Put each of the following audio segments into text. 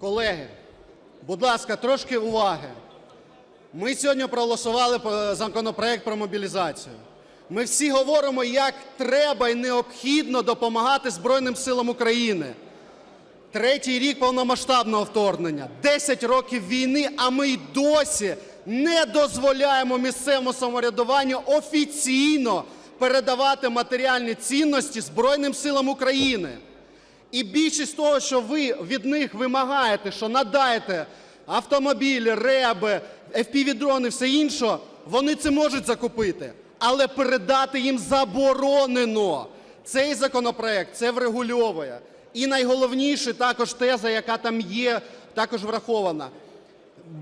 Колеги, будь ласка, трошки уваги. Ми сьогодні проголосували законопроект про мобілізацію. Ми всі говоримо, як треба і необхідно допомагати Збройним силам України. Третій рік повномасштабного вторгнення, 10 років війни, а ми й досі не дозволяємо місцевому самоврядуванню офіційно передавати матеріальні цінності Збройним силам України. І більшість того, що ви від них вимагаєте, що надайте автомобілі, реби, FPV-дрони, все інше, вони це можуть закупити, але передати їм заборонено. Цей законопроект це врегульовує. І найголовніше також теза, яка там є, також врахована.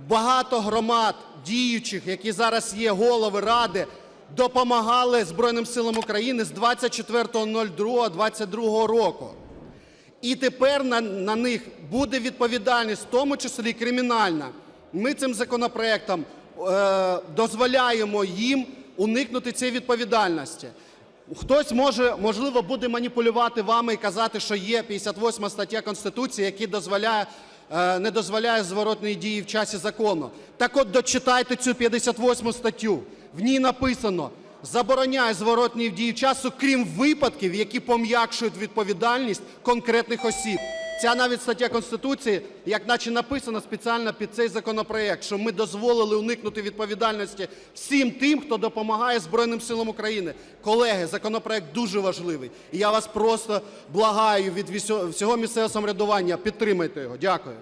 Багато громад діючих, які зараз є голови ради, допомагали Збройним силам України з 24.02.22 року. І тепер на, на них буде відповідальність, в тому числі кримінальна. Ми цим законопроектом е, дозволяємо їм уникнути цієї відповідальності. Хтось може, можливо, буде маніпулювати вами і казати, що є 58 стаття Конституції, яка дозволяє, е, не дозволяє зворотної дії в часі закону. Так от дочитайте цю 58 статтю. В ній написано: забороняє зворотні дії часу, крім випадків, які пом'якшують відповідальність конкретних осіб. Ця навіть стаття Конституції, як наче написана спеціально під цей законопроект, що ми дозволили уникнути відповідальності всім тим, хто допомагає Збройним силам України. Колеги, законопроект дуже важливий. І я вас просто благаю від всього місцевого самоврядування, підтримайте його. Дякую.